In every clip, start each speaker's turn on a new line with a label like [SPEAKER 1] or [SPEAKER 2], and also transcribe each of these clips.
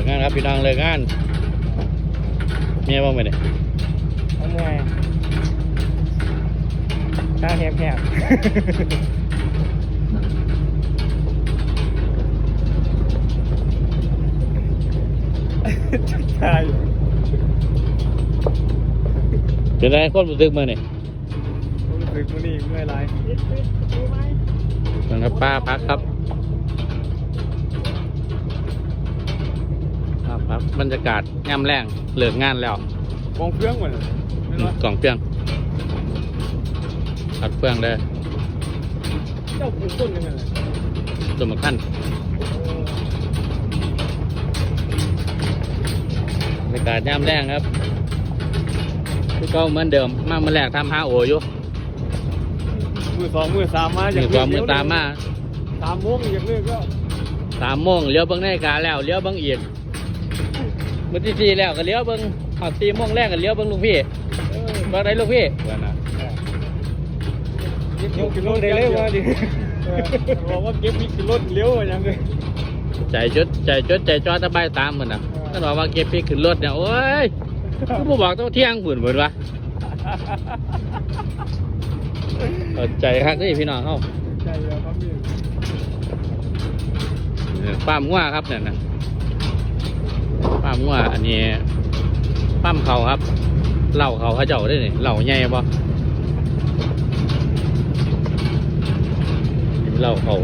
[SPEAKER 1] ลิกงานครับพี่น้องเลิกงานเมียบ้างไหมเนี่ย
[SPEAKER 2] เอามวยตาแหบๆใช่
[SPEAKER 1] เป็นไรคนรู้สึกมือเนี่ย
[SPEAKER 2] รู้สึกมันนี่เมื่อยไร
[SPEAKER 1] นะครับป้าพักครับ ป้าพักบรรยากาศย่ำแรงเลิกงานแล้ว
[SPEAKER 2] มองเครื่องเหมือน
[SPEAKER 1] อืมกล่องเปลืองอัดเปลืองเลย
[SPEAKER 2] เจ้าคือต้นยังไง
[SPEAKER 1] ตัวมาขั้นบรรยากาศย่ำแรงครับที่ก็เหมือนเดิมมาเมื่อแรกทำห้าโออยู่
[SPEAKER 2] มือสองมือสามมา
[SPEAKER 1] หนึ่งสองมือตามมา
[SPEAKER 2] สามโมงอย่างนี้ก็
[SPEAKER 1] สามโมงเลี้ยวเบิ้งนาฬิกาแล้วเลี้ยวเบิ้งอีก มือที่สี่แล้วก็เลี้ยวเบิ้งหอดสี่โมงแรกก็เลี้ยวเบิ้งลูกพี่
[SPEAKER 2] เออ
[SPEAKER 1] เบิ้งได้ลูกพี่เพื่อนนะ
[SPEAKER 2] เก็บกิโลได้เร็วมาดิบอกว่าเก็บมีกิโลเลี้ยวอย่างนี้
[SPEAKER 1] ใจจดใจจดใจจ้อตะไบตามเหมือนนะท่านบอกว่าเก็บพี่ขึ้นรถเนี่ยโอ้ยกูบ่บอกต้องเที่ยงฝืนเหมือนวะเอาใจครับนี่พี่น้องเขา
[SPEAKER 2] ใจแล้วครับพี่
[SPEAKER 1] ป้ามงัวครับเนี่ยนะามงัวอันนี้ป้ามเขาครับเหล่าเขาเขาเจ้าได้นี่เหล่าใหญ่ปะเหล่าเขา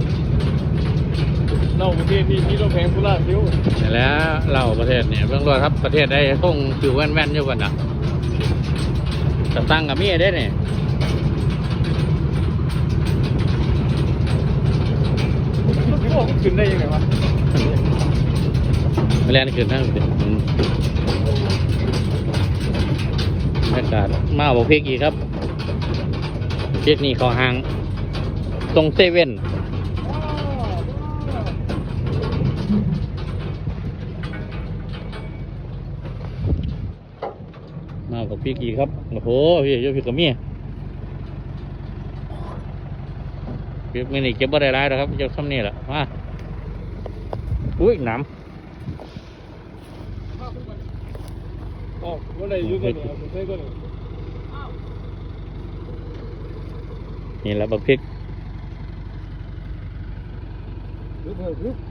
[SPEAKER 2] เราประเทศนี้ที่เราแพงกุลาซิว
[SPEAKER 1] นี่แหล้วเหล่าประเทศเนี่ยเบื้องต้นครับประเทศได้คงคือแว่นแว่นๆอยู่กันนะแต่ตั้งกับมีได้เนี่ย
[SPEAKER 2] พี่บอกขึ้นได้ยังไงวะ
[SPEAKER 1] ไม่แล่นขึ้นทั้งเป็นบรรยากาศมาบอกเพกอีกครับเพกนี่เขอหาง ตรงเซเว่นมาบอกพริกอีกครับ โอ้โห พี่เยอะพริกกับเมียพริกไม่นี่เก็บบ่ได้หลายแล้วครับเจ้าคำนี้แหละมาอุ้ยหนำ
[SPEAKER 2] อ๋อว่าอะไรอยู่ตัวนี้ผมใช้ตัวนี้
[SPEAKER 1] นี่แหละบักพริก
[SPEAKER 2] หรือเพิ่มหรือ